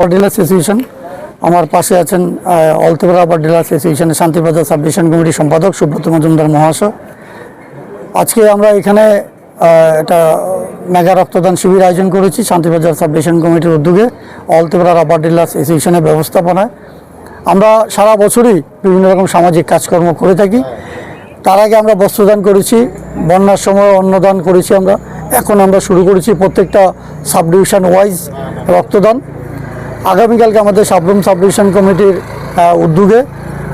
Dealer association আমার পাশে আছেন অলতেবরা রাবার ডিলার অ্যাসোসিয়েশনের শান্তিবাজার সাব ডিভিশন কমিটির সম্পাদক সুব্রত মজুমদার মহাশয়। আজকে আমরা এখানে একটা মেগা রক্তদান শিবির আয়োজন করেছি শান্তিবাজার সাব ডিভিশন কমিটির উদ্যোগে অলতেবরা রাবার ডিলার্স অ্যাসোসিয়েশনের ব্যবস্থাপনায়। আমরা সারা বছরই বিভিন্ন রকম সামাজিক কাজকর্ম করে থাকি। তার আগে আমরা বস্ত্রদান করেছি, বন্যার সময় অন্নদান করেছি আমরা। এখন আমরা শুরু করেছি প্রত্যেকটা সাবডিভিশন ওয়াইজ রক্তদান। আগামীকালকে আমাদের সাবরুম সাবডিভিশন কমিটির উদ্যোগে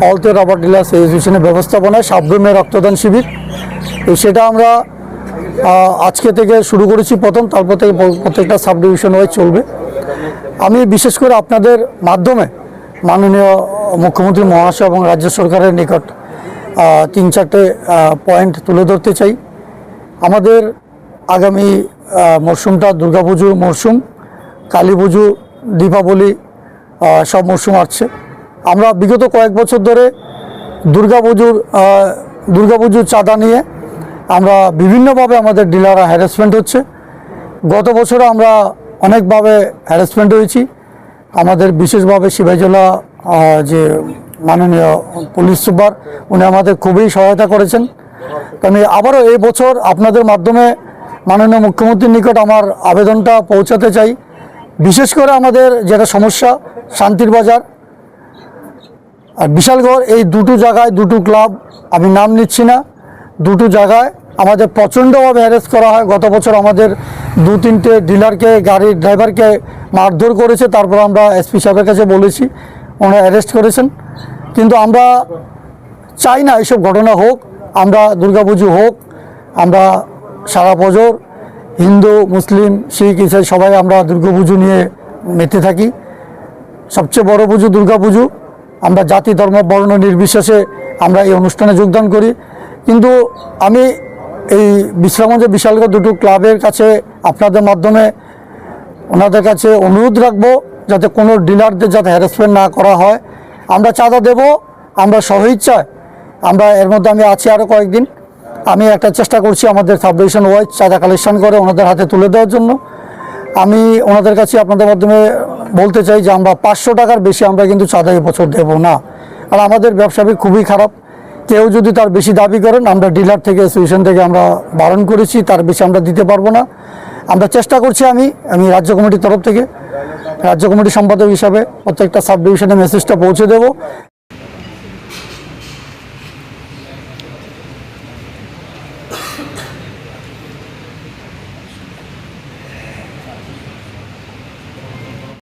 অলতে রাবার ডিলার্স অ্যাসোসিয়েশনের ব্যবস্থাপনায় সাবরুমে রক্তদান শিবির। সেটা আমরা আজকে থেকে শুরু করেছি প্রথম, তারপর থেকে প্রত্যেকটা সাবডিভিশন ওয়াইজ চলবে। আমি বিশেষ করে আপনাদের মাধ্যমে মাননীয় মুখ্যমন্ত্রী, মহাশয় এবং রাজ্য সরকারের নিকট তিন চারটে পয়েন্ট তুলে ধরতে চাই। আমাদের আগামী মরশুমটা দুর্গাপুজো মরশুম কালী পুজো দীপাবলি সব মরশুম আসছে। আমরা বিগত কয়েক বছর ধরে দুর্গাপুজোর দুর্গাপুজোর চাঁদা নিয়ে আমরা বিভিন্নভাবে আমাদের ডিলাররা হ্যারাসমেন্ট হচ্ছে। গত বছরে আমরা অনেকভাবে হ্যারাসমেন্ট হয়েছি। আমাদের বিশেষভাবে আহ, যে মাননীয় পুলিশ সুপার উনি আমাদের খুবই সহায়তা করেছেন। আমি আবারও এই বছর আপনাদের মাধ্যমে মাননীয় মুখ্যমন্ত্রীর নিকট আমার আবেদনটা পৌঁছাতে চাই। বিশেষ করে আমাদের যেটা সমস্যা, শান্তির বাজার। আর বিশালগড়, এই দুটো জায়গায়, দুটো ক্লাব আমি নাম নিচ্ছি না। দুটো জায়গায় আমাদের প্রচণ্ডভাবে অ্যারেস্ট করা হয়। গত বছর আমাদের দু তিনটে ডিলারকে, গাড়ির ড্রাইভারকে মারধর করেছে। তারপর আমরা এসপি সাহেবের কাছে বলেছি, ওনারা অ্যারেস্ট করেছেন। কিন্তু আমরা চাই না এইসব ঘটনা হোক। আমরা দুর্গাপুজো হোক, আমরা সারা বছর হিন্দু, মুসলিম, শিখ ইসাই সবাই আমরা দুর্গাপুজো নিয়ে মেতে থাকি। সবচেয়ে বড় পুজো দুর্গা পুজো। আমরা জাতি, ধর্ম, বর্ণ নির্বিশেষে আমরা এই অনুষ্ঠানে যোগদান করি। কিন্তু আমি এই বিশ্রামগঞ্জ বিশালগড় দুটো ক্লাবের কাছে আপনাদের মাধ্যমে ওনাদের কাছে অনুরোধ রাখব যাতে কোনো ডিলারদের যাতে হ্যারাসমেন্ট না করা হয়। আমরা চাঁদা দেব, আমরা সহইচ্ছায় আমরা এর মধ্যে আমি আছি আরও কয়েকদিন। আমি একটা চেষ্টা করছি আমাদের ডিভিশন ওয়াইজ চাঁদা কালেকশন করে ওনাদের হাতে তুলে দেওয়ার জন্য। আমি ওনাদের কাছে আপনাদের মাধ্যমে বলতে চাই যে আমরা পাঁচশো টাকার বেশি আমরা কিন্তু চাঁদা বছর দেব না। আর আমাদের ব্যবসায়ী খুবই খারাপ। কেউ যদি তার বেশি দাবি করেন, আমরা ডিলার থেকে অ্যাসোসিয়েশন থেকে আমরা বারণ করেছি, তার বেশি আমরা দিতে পারব না। আমরা চেষ্টা করছি আমি আমি রাজ্য কমিটির তরফ থেকে, রাজ্য কমিটির সম্পাদক হিসাবে প্রত্যেকটা সাব ডিভিশনে মেসেজটা পৌঁছে দেবো।